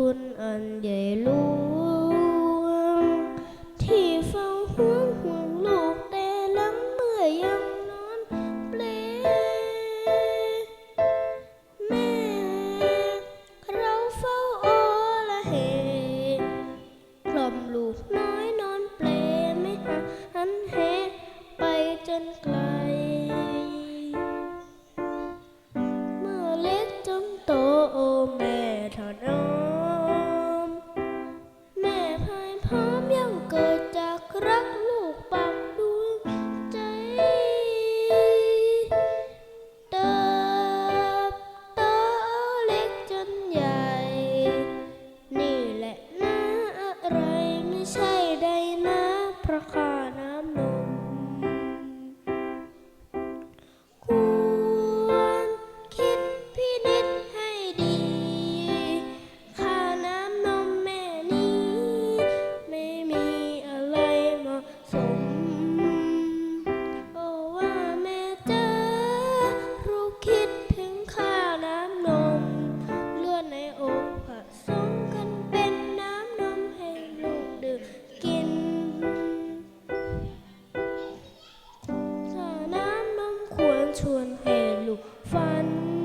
านใหญ่หลวง ที่เฝ้าห่วงห่วงลูกแต่ลำเมื่อยังนอนเปลแม่ เราเฝ้าโอละเหกล่อมลูกน้อยนอนเปลไม่หันเหไปจนไกลเมื่อเล็กจนโตโอแม่ถอดอ้อ น ชวนให้ลูกฝัน